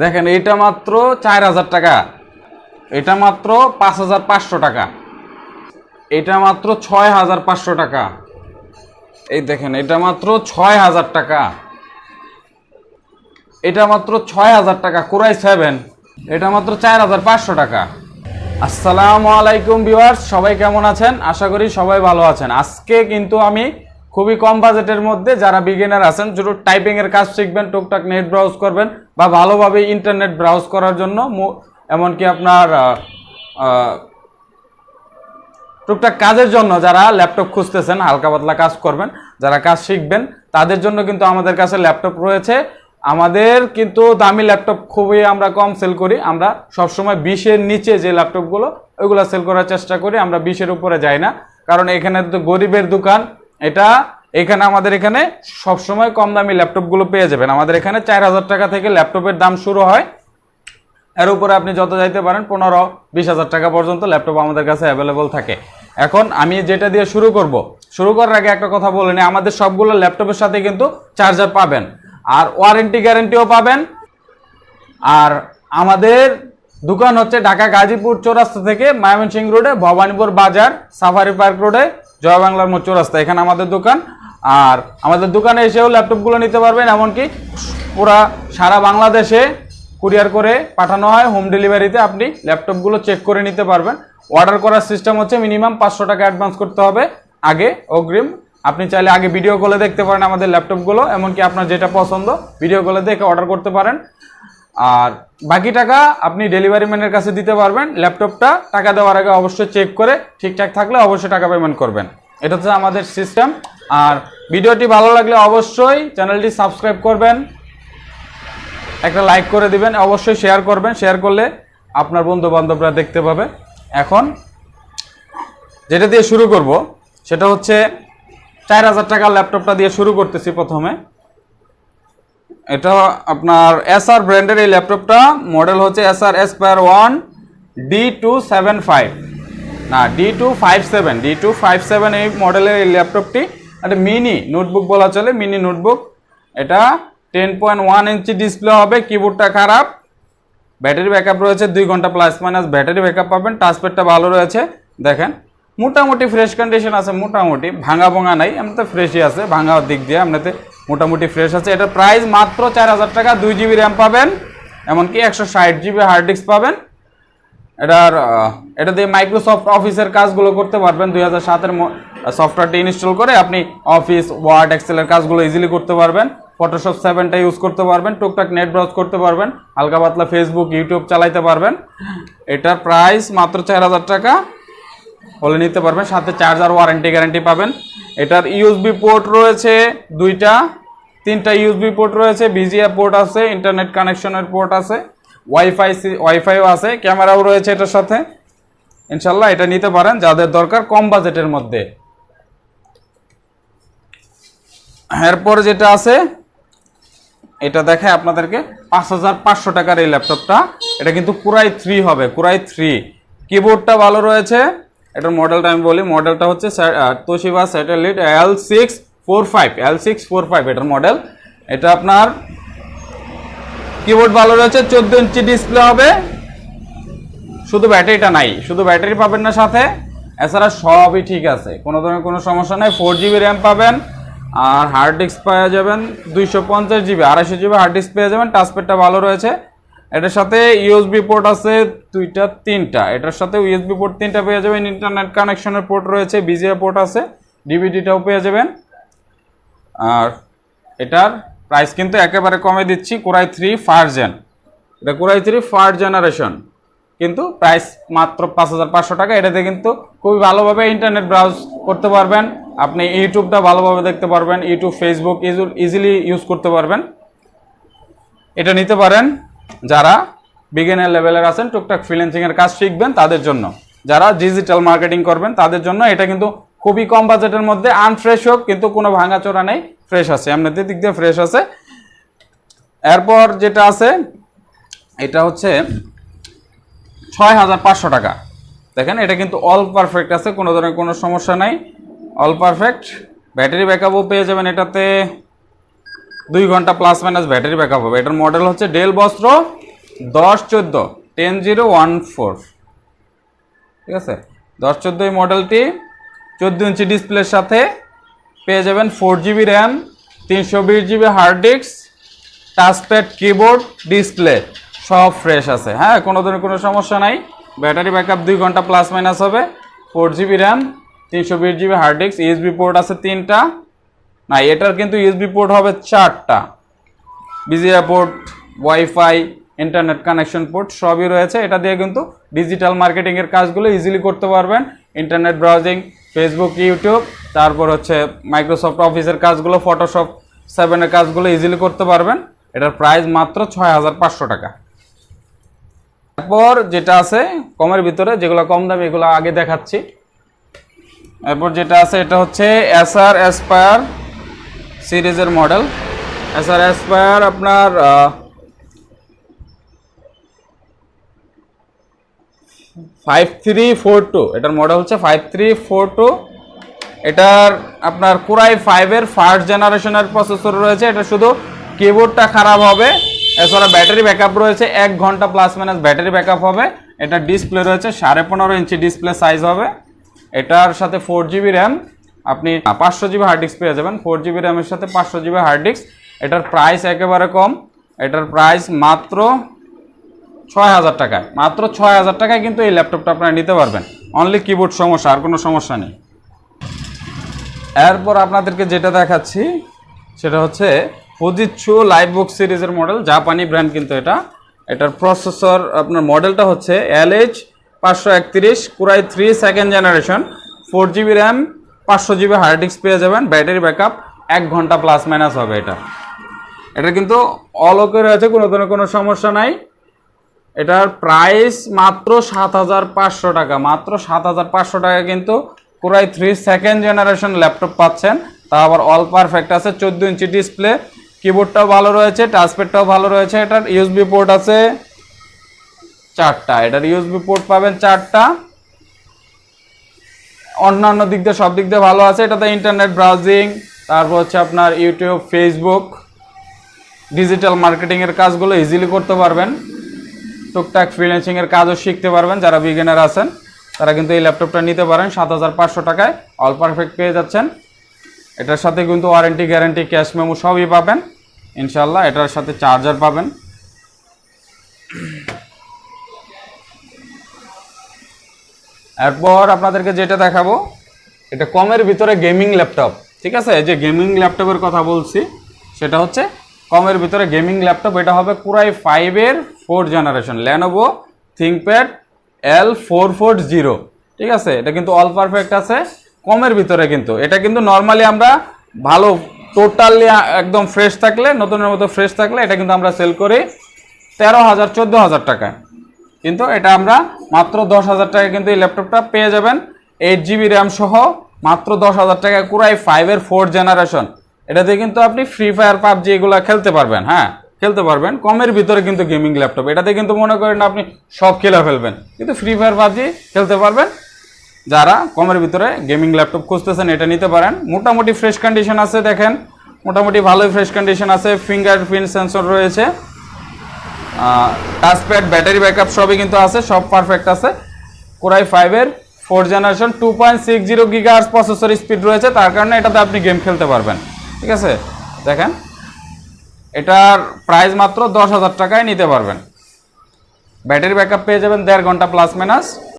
দেখেন, এটা মাত্র চার হাজার টাকা। এটা মাত্র পাঁচ হাজার পাঁচশো টাকা। এটা মাত্র ছয় হাজার পাঁচশো টাকা। এই দেখেন, এটা মাত্র ছয় হাজার টাকা। এটা মাত্র ছয় হাজার টাকা কোরাই সেভেন। এটা মাত্র চার হাজার পাঁচশো টাকা। আসসালামু আলাইকুম ভিউয়ার্স, সবাই কেমন আছেন? আশা করি সবাই ভালো আছেন। আজকে কিন্তু আমি খুবই কম বাজেটের মধ্যে যারা বিগিনার আছেন, শুধু টাইপিং এর কাজ শিখবেন, টুকটাক নেট ব্রাউজ করবেন বা ভালোভাবে ইন্টারনেট ব্রাউজ করার জন্য এমনকি আপনার টুকটাক কাজের জন্য যারা ল্যাপটপ খুঁজতেছেন, হালকা পাতলা কাজ করবেন, যারা কাজ শিখবেন, তাদের জন্য কিন্তু আমাদের কাছে ল্যাপটপ রয়েছে। আমাদের কিন্তু দামি ল্যাপটপ খুবই আমরা কম সেল করি। আমরা সবসময় বিশের নিচে যে ল্যাপটপগুলো ওইগুলো সেল করার চেষ্টা করি। আমরা বিশের উপরে যাই না। কারণ এখানে তো গরিবের দোকান এটা এখানে আমাদের এখানে সবসময় কম দামি ল্যাপটপগুলো পেয়ে যাবেন। আমাদের এখানে চার হাজার টাকা থেকে ল্যাপটপের দাম শুরু হয়। এর উপরে আপনি যত যাইতে পারেন পনেরো বিশ হাজার টাকা পর্যন্ত ল্যাপটপ আমাদের কাছে অ্যাভেলেবল থাকে। এখন আমি যেটা দিয়ে শুরু করব, শুরু করার আগে একটা কথা বলে নিই। আমাদের সবগুলো ল্যাপটপের সাথে কিন্তু চার্জার পাবেন। আর ওয়ারেন্টি গ্যারেন্টিও পাবেন। আর আমাদের দোকান হচ্ছে ঢাকা গাজীপুর চৌরাস্তা থেকে ময়মনসিংহ রোডে ভবানীপুর বাজার সাফারি পার্ক রোডে জয় বাংলার মোড় চৌরাস্তা। এখানে আমাদের দোকান। আর আমাদের দোকানে এসেও ল্যাপটপগুলো নিতে পারবেন, এমনকি পুরা সারা বাংলাদেশে কুরিয়ার করে পাঠানো হয় হোম ডেলিভারিতে আপনি ল্যাপটপগুলো চেক করে নিতে পারবেন। অর্ডার করার সিস্টেম হচ্ছে মিনিমাম পাঁচশো টাকা অ্যাডভান্স করতে হবে, আগে অগ্রিম। আপনি চাইলে আগে ভিডিও কলে দেখতে পারেন আমাদের ল্যাপটপগুলো এমনকি আপনার যেটা পছন্দ ভিডিও কলে দেখে অর্ডার করতে পারেন। আর বাকি টাকা আপনি ডেলিভারি ম্যানের কাছে দিতে পারবেন। ল্যাপটপটা টাকা দেওয়ার আগে অবশ্যই চেক করে ঠিকঠাক থাকলে অবশ্যই টাকা পেমেন্ট করবেন। এটা হচ্ছে আমাদের সিস্টেম আর ভিডিওটি ভালো লাগলে অবশ্যই চ্যানেলটি সাবস্ক্রাইব করবেন। একটা লাইক করে দিবেন, অবশ্যই শেয়ার করবেন। শেয়ার করলে আপনার বন্ধু বান্ধবরা দেখতে পাবে। এখন যেটা দিয়ে শুরু করব, সেটা হচ্ছে চার হাজার টাকার ল্যাপটপটা দিয়ে শুরু করতেছি প্রথমে। এটা আপনার এসআর ব্র্যান্ডের এই ল্যাপটপটা মডেল হচ্ছে S Acer Aspire one D two seven five না D two five seven D two five seven এই মডেলের এই ল্যাপটপটি একটা মিনি নোটবুক বলা চলে মিনি নোটবুক এটা ten point one inch display হবে কিবোর্ডটা খারাপ। ব্যাটারি ব্যাকআপ রয়েছে, দুই ঘণ্টা প্লাস মাইনাস ব্যাটারি ব্যাকআপ পাবেন টাচপ্যাডটা ভালো রয়েছে, দেখেন। মোটামুটি ফ্রেশ কন্ডিশন আছে, মোটামুটি ভাঙা ভঙা নাই, এমনিতে ফ্রেশই আছে ভাঙার দিক দিয়ে এমনিতে মোটামুটি ফ্রেশ আছে। এটা প্রাইস মাত্র চার হাজার টাকা, দুই জিবি র্যাম পাবেন, এমনকি একশো ষাট জিবি হার্ড ডিস্ক পাবেন। এটার এটা দিয়ে মাইক্রোসফট অফিসের কাজগুলো করতে পারবেন। দুই হাজার সাতের সফটওয়্যারটি ইনস্টল করে আপনি অফিস ওয়ার্ড এক্সেলের কাজগুলো ইজিলি করতে পারবেন। ফটোশপ সেভেনটা ইউজ করতে পারবেন। টুকটাক নেট ব্রাউজ করতে পারবেন। হালকা পাতলা ফেসবুক ইউটিউব চালাইতে পারবেন। এটার প্রাইস মাত্র চার হাজার টাকা। হলে নিতে পারবেন, সাথে চার্জার ওয়ারেন্টি গ্যারান্টি পাবেন। এটার ইউএসবি পোর্ট রয়েছে দুইটা। তিনটা ইউএসবি পোর্ট রয়েছে বিজিএ পোর্ট আছে ইন্টারনেট কানেকশনের পোর্ট আছে ওয়াইফাই ওয়াইফাইও আছে ক্যামেরাও রয়েছে এটার সাথে। ইনশাল্লাহ এটা নিতে পারেন, যাদের দরকার কম বাজেটের মধ্যে। এরপর যেটা আছে, এটা দেখে আপনাদেরকে পাঁচ হাজার পাঁচশো টাকার এই ল্যাপটপটা। এটা কিন্তু কুরাই থ্রি হবে, কুরাই থ্রি। কিবোর্ডটা ভালো রয়েছে, এটার মডেলটা আমি বলি মডেলটা হচ্ছে Toshiba satellite L six four five L six four five এটার মডেল এটা আপনার কিবোর্ড ভালো রয়েছে, চোদ্দ ইঞ্চি ডিসপ্লে হবে। শুধু ব্যাটারিটা নাই, শুধু ব্যাটারি পাবেন না সাথে। এছাড়া সবই ঠিক আছে, কোনো ধরনের কোনো সমস্যা নেই। ফোর জিবি র্যাম পাবেন, আর হার্ড ডিস্ক পেয়ে যাবেন, দুইশো পঞ্চাশ জিবি আড়াইশো জিবি হার্ড ডিস্ক পেয়ে যাবেন। টাচপ্যাডটা ভালো রয়েছে। এটার সাথে ইউএসবি পোর্ট আছে, দুইটা, তিনটা। এটার সাথে ইউএসবি পোর্ট তিনটা পেয়ে যাবেন। ইন্টারনেট কানেকশনের পোর্ট রয়েছে বিজিএ পোর্ট আছে ডিভিডিটাও পেয়ে যাবেন। আর এটার প্রাইস কিন্তু একেবারে কমে দিচ্ছি, core i three four gen এটা core i three four generation কিন্তু প্রাইস মাত্র পাঁচ হাজার পাঁচশো টাকা, এটাতে কিন্তু খুবই ভালোভাবে ইন্টারনেট ব্রাউজ করতে পারবেন। আপনি ইউটিউবটা ভালোভাবে দেখতে পারবেন, ইউটিউব ফেসবুক ইজিলি ইউজ করতে পারবেন। এটা নিতে পারেন যারা বিগিনার লেভেলের আছেন, টুকটাক ফ্রিল্যান্সিংয়ের কাজ শিখবেন তাদের জন্য। যারা ডিজিটাল মার্কেটিং করবেন তাদের জন্য এটা কিন্তু খুবই কম বাজেটের মধ্যে আনফ্রেশ হোক, কিন্তু কোনো ভাঙাচোরা নেই ফ্রেশ আছে। এমনিতে দিক দিয়ে ফ্রেশ আছে, এরপর যেটা আছে, এটা হচ্ছে ছয় হাজার পাঁচশো টাকা। দেখেন, এটা কিন্তু অল পারফেক্ট আছে, কোনো ধরনের কোনো সমস্যা নাই অল পারফেক্ট ব্যাটারি ব্যাকআপও পেয়ে যাবেন এটাতে, দুই ঘণ্টা প্লাস মাইনাস ব্যাটারি ব্যাকআপ হবে। এটার মডেল হচ্ছে ডেল বস্ত্র, দশ চোদ্দ টেন জিরো ওয়ান ফোর ঠিক আছে? দশ চোদ্দ এই মডেলটি চোদ্দ ইঞ্চি ডিসপ্লের সাথে পেয়ে যাবেন ফোর জিবি র্যাম তিনশো বিশ GB hard disk touchpad keyboard display সব ফ্রেশ আছে। হ্যাঁ কোনো ধরনের কোনো সমস্যা নাই। ব্যাটারি ব্যাকআপ দুই ঘণ্টা প্লাস মাইনাস হবে। ফোর জিবি র্যাম তিনশো বিশ GB hard disk USB port আছে তিনটা। না, এটার কিন্তু ইউএসবি পোর্ট হবে চারটা। VGA port WiFi internet connection port সবই রয়েছে। এটা দিয়ে কিন্তু ডিজিটাল মার্কেটিংয়ের কাজগুলো ইজিলি করতে পারবেন। ইন্টারনেট ব্রাউজিং ফেসবুক ইউটিউব তারপর হচ্ছে মাইক্রোসফট অফিসের কাজগুলো ফটোশপ সেভেনের কাজগুলো ইজিলি করতে পারবেন। এটার প্রাইস মাত্র ছয় হাজার পাঁচশো টাকা। তারপর যেটা আছে, কমের ভিতরে যেগুলো কম দামি, এগুলো আগে দেখাচ্ছি। এরপর যেটা আছে, এটা হচ্ছে এসআর এসপায়ার সিরিজের মডেল এসআর এসপায়ার আপনার ফাইভ থ্রি ফোর টু এটার মডেল হচ্ছে ফাইভ থ্রি ফোর টু এটার আপনার কুরাই ফাইভের ফার্স্ট জেনারেশনের প্রসেসর রয়েছে, এটা শুধু কিবোর্ডটা খারাপ হবে, এছাড়া ব্যাটারি ব্যাকআপ রয়েছে, এক ঘণ্টা প্লাস মাইনাস ব্যাটারি ব্যাকআপ হবে। এটা ডিসপ্লে রয়েছে, সাড়ে পনেরো ইঞ্চি ডিসপ্লে সাইজ হবে। এটার সাথে ফোর জিবি র্যাম আপনি পাঁচশো জিবি হার্ড ডিস্ক পেয়ে যাবেন। ফোর জিবি র্যামের সাথে পাঁচশো জিবি হার্ড ডিস্ক এটার প্রাইস একেবারে কম। এটার প্রাইস মাত্র ছয় হাজার টাকায়। মাত্র ছয় হাজার টাকায় কিন্তু এই ল্যাপটপটা আপনারা নিতে পারবেন। অনলি কিবোর্ড সমস্যা, আর কোনো সমস্যা নেই। এরপর আপনাদেরকে যেটা দেখাচ্ছি, সেটা হচ্ছে ফুজিচ্ছু লাইভ বুক সিরিজের মডেল জাপানি ব্র্যান্ড কিন্তু এটা। এটার প্রসেসর আপনার মডেলটা হচ্ছে এল এইচ পাঁচশো একত্রিশ core i three second generation four GB RAM পাঁচশো জিবি হার্ড ডিস্ক পেয়ে যাবেন ব্যাটারি ব্যাকআপ এক ঘণ্টা প্লাস মাইনাস হবে এটা। এটা কিন্তু অল ওকে রয়েছে, কোনো ধরনের কোনো সমস্যা নাই। এটার প্রাইস মাত্র সাত হাজার পাঁচশো টাকা। মাত্র সাত হাজার পাঁচশো টাকা কিন্তু পুরাই থ্রি সেকেন্ড জেনারেশন ল্যাপটপ পাচ্ছেন। তা আবার অল পারফেক্ট আছে, চোদ্দ ইঞ্চি ডিসপ্লে কিবোর্ডটাও ভালো রয়েছে টাচপ্যাডটাও ভালো রয়েছে। এটার ইউএসবি পোর্ট আছে চারটা। এটার ইউএসবি পোর্ট পাবেন চারটা। অন্যান্য দিক দিয়ে, সব দিক দিয়ে ভালো আছে। এটাতে ইন্টারনেট ব্রাউজিং তারপর হচ্ছে আপনার ইউটিউব ফেসবুক ডিজিটাল মার্কেটিংয়ের কাজগুলো ইজিলি করতে পারবেন। টুকটাক ফ্রিল্যান্সিংয়ের কাজও শিখতে পারবেন, যারা বিগিনার আছেন, তারা কিন্তু এই ল্যাপটপটা নিতে পারেন, সাত হাজার পাঁচশো টাকায়। অল পারফেক্ট পেয়ে যাচ্ছেন। এটার সাথে কিন্তু ওয়ারেন্টি গ্যারান্টি ক্যাশ মেমো সবই পাবেন। ইনশাল্লাহ এটার সাথে চার্জার পাবেন। এরপর আপনাদেরকে যেটা দেখাবো, এটা কমের ভিতরে গেমিং ল্যাপটপ ঠিক আছে? যে গেমিং ল্যাপটপের কথা বলছি, সেটা হচ্ছে কমের ভিতরে গেমিং ল্যাপটপ, এটা হবে পুরাই ফাইভের four generation Lenovo ThinkPad L four four zero ঠিক আছে? এটা কিন্তু অল পারফেক্ট আছে। কমের ভিতরে কিন্তু, এটা কিন্তু নর্মালি আমরা ভালো টোটালি একদম ফ্রেশ থাকলে, নতুনের মতো ফ্রেশ থাকলে, এটা কিন্তু আমরা সেল করি তেরো হাজার, চোদ্দ হাজার টাকায়। কিন্তু এটা আমরা মাত্র দশ হাজার টাকায় কিন্তু এই ল্যাপটপটা পেয়ে যাবেন। এইট জিবি র্যাম সহ মাত্র দশ হাজার টাকায় কুরাই ফাইভের ফোর জেনারেশন এটাতে কিন্তু আপনি ফ্রি ফায়ার পাবজি এগুলো খেলতে পারবেন হ্যাঁ? খেলতে পারবেন। কমের ভিতরে কিন্তু গেমিং ল্যাপটপ এটাতে কিন্তু মনে করেন আপনি সব খেলে ফেলবেন। কিন্তু ফ্রি ফায়ার পাবজি খেলতে পারবেন। যারা কমের ভিতরে গেমিং ল্যাপটপ খুঁজতেছেন, এটা নিতে পারেন। মোটামুটি ফ্রেশ কন্ডিশন আছে, দেখেন। মোটামুটি ভালোই ফ্রেশ কন্ডিশন আছে। ফিঙ্গারপ্রিন্ট সেন্সর রয়েছে। টাচপ্যাড ব্যাটারি ব্যাকআপ সবই কিন্তু আছে, সব পারফেক্ট আছে। কোরাই ফাইভের four generation two point six zero gigahertz processor speed রয়েছে। তার কারণে এটাতে আপনি গেম খেলতে পারবেন। ঠিক আছে? দেখেন, এটার প্রাইস মাত্র দশ হাজার টাকায় নিতে পারবেন। ব্যাটারি ব্যাকআপ পেয়ে যাবেন দেড় ঘণ্টা প্লাস মাইনাস